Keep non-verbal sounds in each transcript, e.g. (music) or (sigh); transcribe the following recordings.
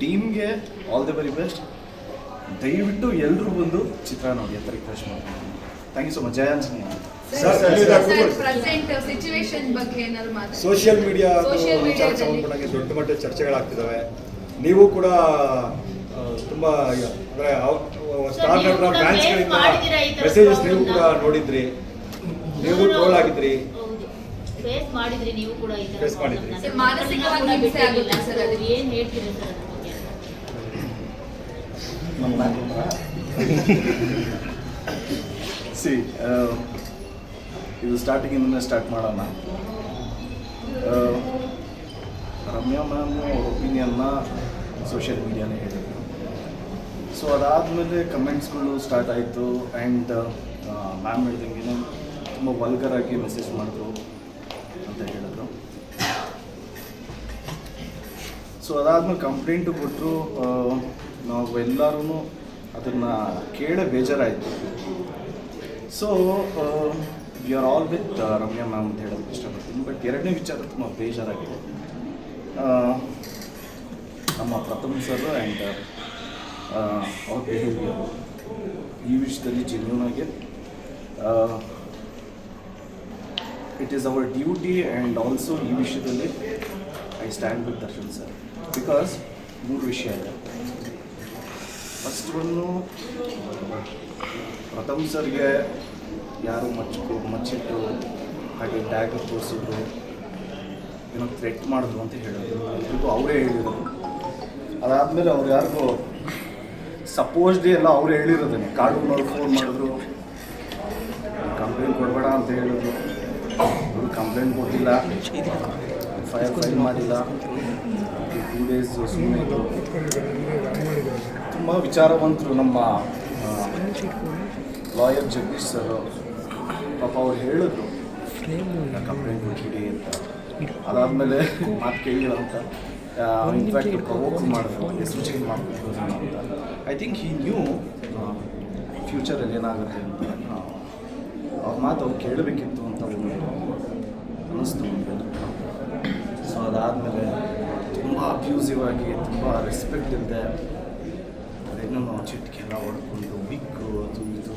ಟೀಮ್ಗೆ all the very best ದಯವಿಟ್ಟು ಎಲ್ಲರೂ ಬಂದು ಚಿತ್ರ ನೋಡಿ ಅಂತ ರಿಕ್ವೆಸ್ಟ್ ಮಾಡ್ತೀನಿ thank you so much Jaya Anjaneya sir, sir, present situation ಬಗ್ಗೆ ಏನಾದ್ರು ಮಾತಾಡಿ. ಸೋಷಿಯಲ್ ಮೀಡಿಯಾ ಸಂಬಂಧಪಟ್ಟಂಗೆ ದೊಡ್ಡ ಮಟ್ಟದ ಚರ್ಚೆಗಳಾಗ್ತಿದ್ದಾವೆ ನೀವು ಕೂಡ ತುಂಬಾ ಅಂದ್ರೆ ಸ್ಟಾರ್ ನಟರ ಫ್ಯಾನ್ಸ್ಗಳಿಂದ ಮೆಸೇಜಸ್ ನೀವು ಕೂಡ ನೋಡಿದ್ರಿ. ನೀವು ಟ್ರೋಲ್ ಆಗಿದ್ರಿ. ಹೌದು. ಫೇಸ್ ಮಾಡಿದ್ರಿ ನೀವು ಕೂಡ ಈ ತರ Face ಮಾಡಿದ್ರಿ. ಮಾನಸಿಕವಾಗಿ. ಏನ್ ಹೇಳ್ತೀರಿ ಸರ್? (laughs) ಸಿ ಇದು ಸ್ಟಾರ್ಟಿಂಗಿಂದನೇ ಸ್ಟಾರ್ಟ್ ಮಾಡೋಣ. ಆ, ರಮ್ಯಾ ಮ್ಯಾಮ್ ಅವ್ರ ಒಪಿನಿಯನ್ನ ಸೋಷಿಯಲ್ ಮೀಡಿಯಾನೇ ಹೇಳಿದ್ರು. ಸೊ ಅದಾದಮೇಲೆ ಕಮೆಂಟ್ಸ್ಗಳು ಸ್ಟಾರ್ಟ್ ಆಯಿತು ಆ್ಯಂಡ್ ಮ್ಯಾಮ್ ಹೇಳ್ದಂಗೆ ತುಂಬ ವಲ್ಗರಾಗಿ ಮೆಸೇಜ್ ಮಾಡಿದ್ರು ಅಂತ ಹೇಳಿದ್ರು ಸೊ ಅದಾದ್ಮೇಲೆ ಕಂಪ್ಲೇಂಟು ಕೊಟ್ಟರು ನಾವು ಎಲ್ಲರೂ ಅದನ್ನು ಕೇಳೇ ಬೇಜಾರಾಯಿತು. So we are all with Ramya ma'am ಅಂತ ಹೇಳೋದಕ್ಕೆ ಇಷ್ಟಪಡ್ತೀನಿ. ಬಟ್ ಎರಡನೇ ವಿಚಾರ ತುಂಬ ಬೇಜಾರಾಗಿದೆ. ನಮ್ಮ ಪ್ರಥಮ ಸರ್ ಆ್ಯಂಡ್ ಅವ್ರ ಬಿಹೇವಿಯರ್ ಈ ವಿಷಯದಲ್ಲಿ ಜೆನ್ಯೂನಾಗಿ it is our duty and also ಈ ವಿಷಯದಲ್ಲಿ I stand with Darshan sir because ಮೂರು ವಿಷಯ ಇದೆ ಫಸ್ಟ್ ಒಂದು ಪ್ರಥಮ್ ಸರ್ಗೆ ಯಾರು ಮಚ್ಚು ಮಚ್ಚಿಟ್ಟು ಹಾಗೆ ಟ್ಯಾಗ್ ತೋರಿಸಿದ್ರು ಏನೋ ಥ್ರೆಟ್ ಮಾಡಿದ್ರು ಅಂತ ಹೇಳಿದ್ರು ಎಲ್ರಿಗೂ ಅವರೇ ಹೇಳಿದರು ಅದಾದಮೇಲೆ ಅವ್ರು ಯಾರಿಗೂ ಸಪೋಸ್ಡ್ಲಿ ಎಲ್ಲ ಅವರೇ ಹೇಳಿರೋದನ್ನೇ ಮಾಡಿ ಫೋನ್ ಮಾಡಿದ್ರು ಕಂಪ್ಲೇಂಟ್ ಕೊಡಬೇಡ ಅಂತ ಹೇಳಿದ್ರು ಕಂಪ್ಲೇಂಟ್ ಕೊಟ್ಟಿಲ್ಲ ಫೈರ್ ಫೈಲ್ ಮಾಡಿಲ್ಲ. ಟೂ ಡೇಸ್ ಸುಮ್ಮನೆ ತುಂಬ ವಿಚಾರವಂತರು ನಮ್ಮ ಲಾಯರ್ ಜಗದೀಶ್ ಸರ್ ಪಾಪ ಅವ್ರು ಹೇಳಿದ್ರು ಕಂಪ್ಲೇಂಟ್ ಕೊಟ್ಬಿಡಿ ಅಂತ. ಅದಾದಮೇಲೆ ಮಾತು ಕೇಳಿಲ್ಲ ಅಂತ. ಇನ್ಫ್ಯಾಕ್ಟ್ ಪ್ರವೋಕ್ ಮಾಡಿದ್ರು ಎಷ್ಟು ಚೇಂಜ್ ಮಾಡಬೇಕು ಅಂತ. ಐ ಥಿಂಕ್ ಹಿ ನ್ಯೂ ಫ್ಯೂಚರಲ್ಲಿ ಏನಾಗುತ್ತೆ ಅಂತ. ಅವ್ರ ಮಾತು ಅವ್ರು ಕೇಳಬೇಕಿತ್ತು ಅಂತ ಅನ್ನಿಸ್ತು ಅದಾದಮೇಲೆ ತುಂಬ ಅಬ್ಯೂಸಿವ್ ಆಗಿ, ತುಂಬ ರೆಸ್ಪೆಕ್ಟ್ ಇಲ್ಲದೆ ಅದೇನೋ ಚಿಟ್ಕೆಲ್ಲ ಹೊಡ್ಕೊಂಡು ಬಿಕ್ಕು ಅದು ಇದು.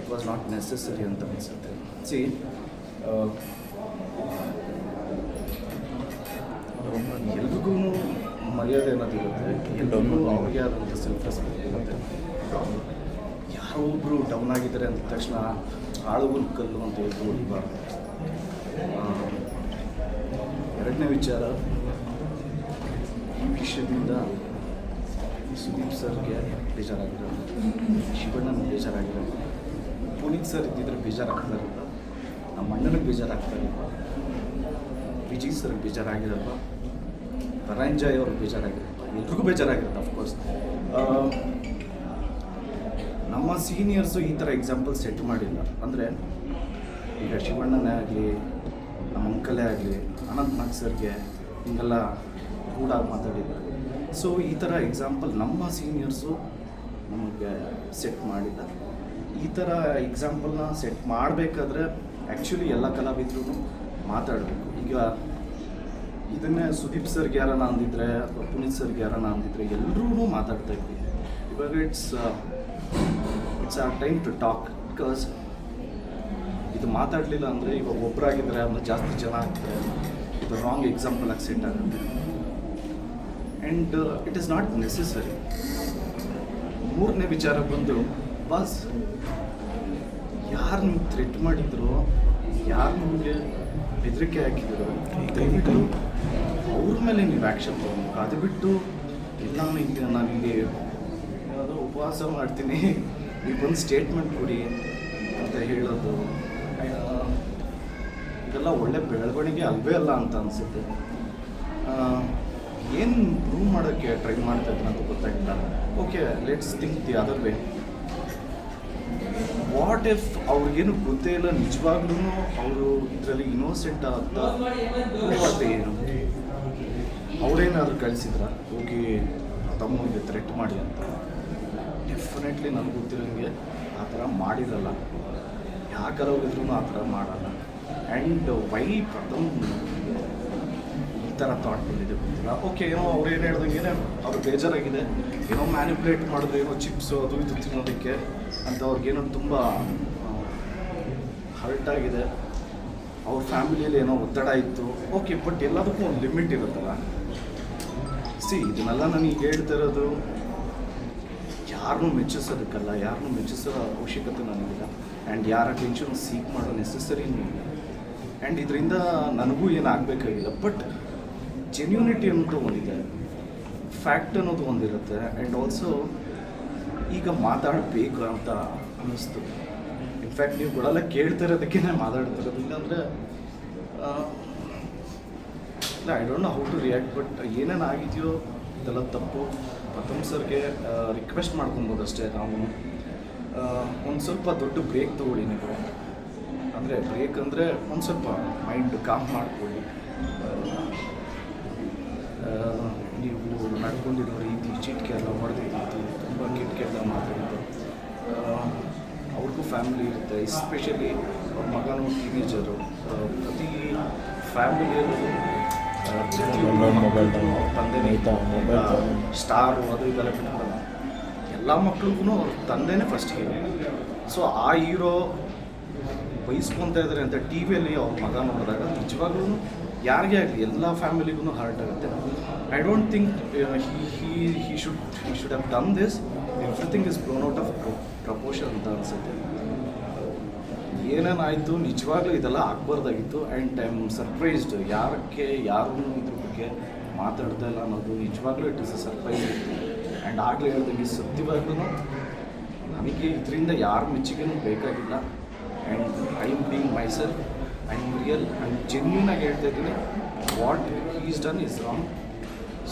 ಇಟ್ ವಾಸ್ ನಾಟ್ ನೆಸೆಸರಿ ಅಂತ ಅನಿಸುತ್ತೆ. ಸಿ ಎಲ್ರಿಗೂ ಮರ್ಯಾದೆ ಅನ್ನೋದಿರುತ್ತೆ ಎಲ್ಲರೂ ಅವ್ರಿಗೆ ಆದಂಥ ಸೆಲ್ಫ್ ರೆಸ್ಪೆಕ್ಟ್ ಇರುತ್ತೆ. ಯಾರೋ ಒಬ್ಬರು ಡೌನ್ ಆಗಿದ್ದಾರೆ ಅಂದ ತಕ್ಷಣ ಆಳುಗಳು ಕಲ್ಲು ಅಂತ ಹೇಳ್ಬೋದು. ಹೊಡಿಬಾರ್ದು ಎರಡನೇ ವಿಚಾರ. ಈ ವಿಷಯದಿಂದ ಸುದೀಪ್ ಸರ್ಗೆ ಬೇಜಾರಾಗಿರೋ ಶಿವಣ್ಣನ ಬೇಜಾರಾಗಿರೋ ಪುನೀತ್ ಸರ್ ಇದ್ದಿದ್ರೆ ಬೇಜಾರಾಗ್ತಾ ಇರಲ್ಲ ನಮ್ಮ ಅಣ್ಣನಿಗೆ ಬೇಜಾರಾಗ್ತಾ ಇರಲ್ಲ ವಿಜಯ್ ಸರ್ಗೆ ಬೇಜಾರಾಗಿರಲ್ಲ ಧನಂಜಯ್ ಅವ್ರಿಗೆ ಬೇಜಾರಾಗಿರಲ್ಲ ಎಲ್ರಿಗೂ ಬೇಜಾರಾಗಿರುತ್ತೆ ಅಫ್ಕೋರ್ಸ್ ನಮ್ಮ ಸೀನಿಯರ್ಸು ಈ ಥರ ಎಕ್ಸಾಂಪಲ್ ಸೆಟ್ ಮಾಡಿಲ್ಲ. ಅಂದರೆ ಈಗ ಶಿವಣ್ಣನೇ ಆಗಲಿ ಅಂಕಲೇ ಆಗಲಿ, ಅನಂತ್ ನಾಗ್ ಸರ್ಗೆ ಹಿಂಗೆಲ್ಲ ಕೂಡ ಮಾತಾಡಿದ್ದಾರೆ ಸೊ ಈ ಥರ ಎಕ್ಸಾಂಪಲ್ ನಮ್ಮ ಸೀನಿಯರ್ಸು ನಮಗೆ ಸೆಟ್ ಮಾಡಿಲ್ಲ ಈ ಥರ ಎಕ್ಸಾಂಪಲ್ನ ಸೆಟ್ ಮಾಡಬೇಕಾದ್ರೆ ಆ್ಯಕ್ಚುಲಿ ಎಲ್ಲ ಕಲಾವಿದ್ರೂ ಮಾತಾಡಬೇಕು. ಈಗ ಇದನ್ನೇ ಸುದೀಪ್ ಸರ್ಗೆ ಯಾರನ್ನ ಅಂದಿದ್ರೆ ಅಥವಾ ಪುನೀತ್ ಸರ್ಗೆ ಯಾರನ್ನ ಅಂದಿದ್ರೆ ಎಲ್ಲರೂ ಮಾತಾಡ್ತಾ ಇದ್ವಿ. ಇವಾಗ it's it's a time to talk because ಇದು ಮಾತಾಡಲಿಲ್ಲ ಅಂದರೆ ಇವಾಗ ಒಬ್ಬರಾಗಿದ್ದರೆ ಆಮೇಲೆ ಜಾಸ್ತಿ ಜನ ಆಗ್ತಾರೆ. ಇದು ರಾಂಗ್ ಎಕ್ಸಾಂಪಲ್ ಆಗಿ ಸೆಟ್ ಆಗುತ್ತೆ. And it is not necessary ಮೂರನೇ ವಿಚಾರ ಬಂದು, ಬಸ್, ಯಾರು ನಿಮ್ಗೆ ಥ್ರೆಟ್ ಮಾಡಿದ್ರು? ಯಾರು ನಿಮಗೆ ಬೆದರಿಕೆ ಹಾಕಿದ್ರು? ದಯವಿಟ್ಟು ಅವ್ರ ಮೇಲೆ ನೀವು ಆ್ಯಕ್ಷನ್ ತೊಗೊಬೇಕು. ಅದು ಬಿಟ್ಟು ಇಲ್ಲ, ನಾನು ಇಲ್ಲಿ ಯಾವುದೋ ಉಪವಾಸ ಮಾಡ್ತೀನಿ. ನೀವು ಬಂದು ಸ್ಟೇಟ್ಮೆಂಟ್ ಕೊಡಿ ಅಂತ ಹೇಳೋದು ಇದೆಲ್ಲ ಒಳ್ಳೆ ಬೆಳವಣಿಗೆ ಅಲ್ವೇ ಅಲ್ಲ ಅಂತ ಅನಿಸುತ್ತೆ. ಏನು ಪ್ರೂವ್ ಮಾಡೋಕ್ಕೆ ಟ್ರೈ ಮಾಡ್ತಾ ಅಂತ ಗೊತ್ತಾಗಿಲ್ಲ okay let's think the other way what if ಅವ್ರಿಗೇನು ಗೊತ್ತೇ ಇಲ್ಲ, ನಿಜವಾಗ್ಲೂ ಅವರು ಇದರಲ್ಲಿ ಇನ್ನೋಸೆಂಟ್ ಅಂತ ಮತ್ತೆ ಏನು? ಅವರೇನಾದ್ರು ಕಳಿಸಿದ್ರ? ಹೋಗಿ ತಮ್ಮನಿಗೆ ಥ್ರೆಟ್ ಮಾಡಿ ಅಂತ. ಡೆಫಿನೆಟ್ಲಿ ನನಗೆ ಗೊತ್ತಿರೋಂಗೆ ಆ ಥರ ಮಾಡಿರಲ್ಲ. ಯಾಕರ ಹೋಗಿದ್ರು ಆ ಥರ ಮಾಡಲ್ಲ. ಆ್ಯಂಡ್ ವೈ ಪ್ರಥಮ್ ಈ ಥರ ಥಾಟ್ ಬಂದಿದೆ ಗೊತ್ತಿಲ್ಲ. ಓಕೆ ಏನೋ ಅವ್ರು ಏನು ಹೇಳ್ದಂಗೆ ಅವ್ರು ಬೇಜಾರಾಗಿದೆ. ಏನೋ ಮ್ಯಾನಿಪ್ಯುಲೇಟ್ ಮಾಡಿದ್ರು, ಏನೋ ಚಿಪ್ಸು ಅದು ಇದು ತಿನ್ನೋದಕ್ಕೆ ಅಂತ ಅವ್ರಿಗೇನೋ ತುಂಬ ಹರ್ಟ್ ಆಗಿದೆ. ಅವ್ರ ಫ್ಯಾಮಿಲಿಯಲ್ಲಿ ಏನೋ ಒತ್ತಡ ಇತ್ತು. ಓಕೆ ಬಟ್ ಎಲ್ಲದಕ್ಕೂ ಒಂದು ಲಿಮಿಟ್ ಇರುತ್ತಲ್ಲ. ಸಿ ಇದನ್ನೆಲ್ಲ ನನಗೆ ಹೇಳ್ತಾ ಇರೋದು, ಯಾರನ್ನೂ ಮೆಚ್ಚಿಸೋದಕ್ಕಲ್ಲ, ಯಾರನ್ನೂ ಮೆಚ್ಚಿಸೋ ಅವಶ್ಯಕತೆ ನನಗಿಲ್ಲ. ಆ್ಯಂಡ್ ಯಾರ ಟೆನ್ಷನ್ ಸೀಕ್ ಮಾಡೋ ನೆಸೆಸರಿನೂ ಇಲ್ಲ. ಆ್ಯಂಡ್ ಇದರಿಂದ ನನಗೂ ಏನು ಆಗಬೇಕಾಗಿಲ್ಲ ಬಟ್ ಜೆನ್ಯೂನಿಟಿ ಅನ್ನೋದು ಒಂದಿದೆ. ಫ್ಯಾಕ್ಟ್ ಅನ್ನೋದು ಒಂದಿರುತ್ತೆ. ಆ್ಯಂಡ್ ಆಲ್ಸೋ ಈಗ ಮಾತಾಡಬೇಕು ಅಂತ ಅನ್ನಿಸ್ತು. ಇನ್ಫ್ಯಾಕ್ಟ್ ನೀವು ಕೊಡಲ್ಲ ಕೇಳ್ತಾ ನಾನು ಮಾತಾಡ್ತಿರೋದು. ಇಲ್ಲಾಂದರೆ ಇಲ್ಲ I don't know how to react but ಏನೇನು ಆಗಿದೆಯೋ, ಇದೆಲ್ಲ ತಪ್ಪು. ಪ್ರಥಮ್ ಸರ್ಗೆ ರಿಕ್ವೆಸ್ಟ್ ಮಾಡ್ಕೊಬೋದು ಅಷ್ಟೇ ನಾವು. ಒಂದು ಸ್ವಲ್ಪ ದೊಡ್ಡ ಬ್ರೇಕ್ ತೊಗೊಳ್ಳಿ ನೀವು. ಅಂದರೆ ಬ್ರೇಕ್ ಅಂದರೆ ಒಂದು ಸ್ವಲ್ಪ ಮೈಂಡ್ ಕಾಮ್ ಮಾಡ್ಕೊಳ್ಳಿ. ನೀವು ನಡ್ಕೊಂಡಿರೋ ರೀತಿ ಚಿಟ್ಕೆ ಎಲ್ಲ ಹೊಡೆದಿದ್ದು ತುಂಬ ಕೆಟ್ಟ ಎಲ್ಲ ಮಾಡಿದ್ದು ಅವ್ರಿಗೂ ಫ್ಯಾಮಿಲಿ ಇರುತ್ತೆ ಎಸ್ಪೆಷಲಿ ಅವ್ರ ಮಗನೂ ಟೀನೇಜರು ಪ್ರತಿ ಫ್ಯಾಮಿಲಿಯಲ್ಲೂ ತಂದೆನೇ. ಸ್ಟಾರು ಅದು ಇದೆಲ್ಲ ಬಿಟ್ಬಿಡಲ್ಲ ಎಲ್ಲ ಮಕ್ಳಿಗೂ ಅವ್ರ ತಂದೆನೇ ಫಸ್ಟ್ ಹೀರೋ ಸೊ ಆ ಹೀರೋ ಬಯಸ್ಕೊತಾ ಇದ್ದಾರೆ ಅಂತ ಟಿ ವಿಯಲ್ಲಿ ಅವ್ರ ಮಗ ನೋಡಿದಾಗ ನಿಜವಾಗ್ಲೂ ಯಾರಿಗೇ ಆಗಲಿ ಎಲ್ಲ ಫ್ಯಾಮಿಲಿಗೂ ಹಾರ್ಟ್ ಆಗುತ್ತೆ. I don't think he he should he should have done this everything is blown out of proportion ಅಂತ ಅನಿಸುತ್ತೆ. ಏನೇನಾಯಿತು? ನಿಜವಾಗ್ಲೂ ಇದೆಲ್ಲ ಆಗ್ಬಾರ್ದಾಗಿತ್ತು. ಆ್ಯಂಡ್ ಐ ಆಮ್ ಸರ್ಪ್ರೈಸ್ಡ್ ಯಾರಕ್ಕೆ ಯಾರು ಇದ್ರ ಬಗ್ಗೆ ಮಾತಾಡ್ತಾ ಇಲ್ಲ ಅನ್ನೋದು ನಿಜವಾಗ್ಲೂ it is a surprise and ಆಗಲೇ ಹೇಳಿದಂಗೆ ಸತ್ಯವಾಗ್ಲೂ ನನಗೆ ಇದರಿಂದ ಯಾರ ಮೆಚ್ಚುಗೆನೂ ಬೇಕಾಗಿಲ್ಲ. And I am being myself I am real and am genuine ಆಗಿ ಹೇಳ್ತಾ ಇದ್ದೀನಿ. What is done is wrong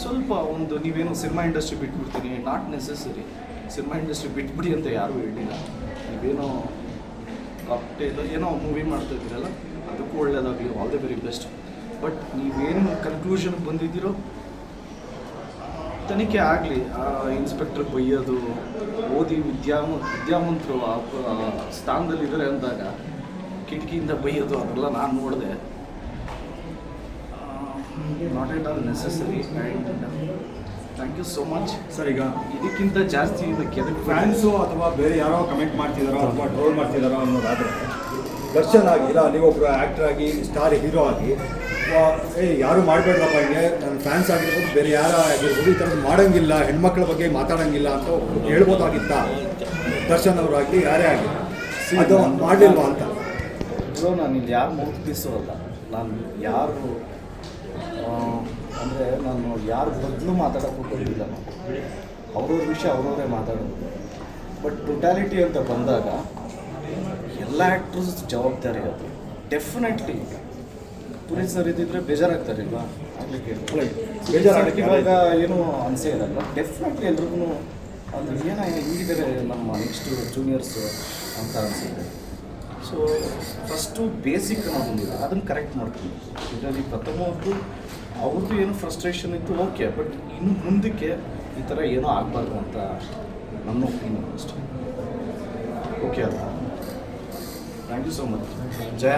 ಸ್ವಲ್ಪ ಒಂದು ನೀವೇನು ಸಿನಿಮಾ ಇಂಡಸ್ಟ್ರಿ ಬಿಟ್ಬಿಡ್ತೀನಿ ನಾಟ್ ನೆಸೆಸರಿ ಸಿನಿಮಾ ಇಂಡಸ್ಟ್ರಿ ಬಿಟ್ಬಿಡಿ ಅಂತ ಯಾರೂ ಹೇಳಿಲ್ಲ. ನೀವೇನೋ ಕಾಕ್ಟೇಲ್ ಏನೋ ಮೂವಿ ಮಾಡ್ತಾ ಇದ್ದೀರಲ್ಲ, ಅದಕ್ಕೂ ಒಳ್ಳೆಯದಾಗಲಿ all the very best but ನೀವೇನು ಕನ್ಕ್ಲೂಷನ್ಗೆ ಬಂದಿದ್ದೀರೋ ತನಿಖೆ ಆಗಲಿ ಆ ಇನ್ಸ್ಪೆಕ್ಟರ್ ಬೈಯೋದು ಓದಿ ವಿದ್ಯಾಮ ವಿದ್ಯಾವಂತರು ಆ ಸ್ಥಾನದಲ್ಲಿದ್ದಾರೆ ಅಂದಾಗ ಕಿಟಕಿಯಿಂದ ಬೈಯೋದು ಅದೆಲ್ಲ ನಾನು ನೋಡಿದೆ. Not at all necessary and thank you so much sir ಈಗ ಇದಕ್ಕಿಂತ ಜಾಸ್ತಿ ಇದಕ್ಕೆ ಅದಕ್ಕೆ ಫ್ಯಾನ್ಸು ಅಥವಾ ಬೇರೆ ಯಾರೋ ಕಮೆಂಟ್ ಮಾಡ್ತಿದಾರೋ ಅಥವಾ ಟ್ರೋಲ್ ಮಾಡ್ತಿದಾರೋ ಅನ್ನೋದಾದ್ರೆ ದರ್ಶನ್ ಆಗಿ ಇಲ್ಲ ನೀವೊಬ್ಬರು ಆ್ಯಕ್ಟರ್ ಆಗಿ ಸ್ಟಾರ್ ಹೀರೋ ಆಗಿ ಏ ಯಾರು ಮಾಡಬೇಡ್ರಪ್ಪ ಹಿಂಗೆ. ನನ್ನ ಫ್ಯಾನ್ಸ್ ಆಗಿರ್ಬೋದು ಬೇರೆ ಯಾರ ಆಗಿರ್ಬೋದು ಈ ಥರದ್ದು ಮಾಡೋಂಗಿಲ್ಲ ಹೆಣ್ಮಕ್ಳ ಬಗ್ಗೆ ಮಾತಾಡೋಂಗಿಲ್ಲ ಅಂತ ಹೇಳ್ಬೋದಾಗಿತ್ತ? ದರ್ಶನ್ ಅವರಾಗಲಿ ಯಾರೇ ಆಗಲಿ. ಅದು ಮಾಡಲಿಲ್ವಾ ಅಂತ? ಬ್ರೋ ನಾನು ಇಲ್ಲಿ ಯಾರು ಅಲ್ಲ. ನಾನು ಯಾರು ಅಂದರೆ ನಾನು ಯಾರ ಬದಲು ಮಾತಾಡೋಕ್ಕೂ ಬಂದಿಲ್ಲ ನಾನು. ಅವ್ರವ್ರ ವಿಷಯ ಅವ್ರವರೇ ಮಾತಾಡೋದು. ಬಟ್ ಟೊಟ್ಯಾಲಿಟಿ ಅಂತ ಬಂದಾಗ ಎಲ್ಲ ಆ್ಯಕ್ಟ್ರಸ್ ಜವಾಬ್ದಾರಿ ಅದು. ಡೆಫಿನೆಟ್ಲಿ ಪುನೀತ್ ಸರ್ ಇದ್ದಿದ್ರೆ ಬೇಜಾರಾಗ್ತಾರಿಲ್ವಾ? ಆಗ್ಲಿಕ್ಕೆ. ಬೇಜಾರಾಗಕ್ಕೆ ಇವಾಗ ಏನೂ ಅನಿಸೇ ಇರಲ್ಲ ಡೆಫಿನೆಟ್ಲಿ ಎಲ್ರಿಗೂ ಅಂದ್ರೆ ಏನ ಹಿಂಗಿದ್ದಾರೆ ನಮ್ಮ ನೆಕ್ಸ್ಟ್ ಜೂನಿಯರ್ಸ್ ಅಂತ ಅನಿಸುತ್ತೆ. ಸೊ ಫಸ್ಟು ಬೇಸಿಕ್ ಅನ್ನೋದೊಂದಿದೆ ಅದನ್ನು ಕರೆಕ್ಟ್ ಮಾಡ್ತೀವಿ ಇದರಲ್ಲಿ ಪ್ರಥಮದ್ದು ಅವ್ರದ್ದು ಏನು ಫ್ರಸ್ಟ್ರೇಷನ್ ಇತ್ತು ಓಕೆ ಬಟ್ ಇನ್ನು ಮುಂದಕ್ಕೆ ಈ ಥರ ಏನೋ ಆಗಬಾರ್ದು ಅಂತ ನನ್ನ ಒಪಿನಿಯನ್ ಅಷ್ಟೇ. ಓಕೆ ಅಲ್ಲ thank you so much Jaya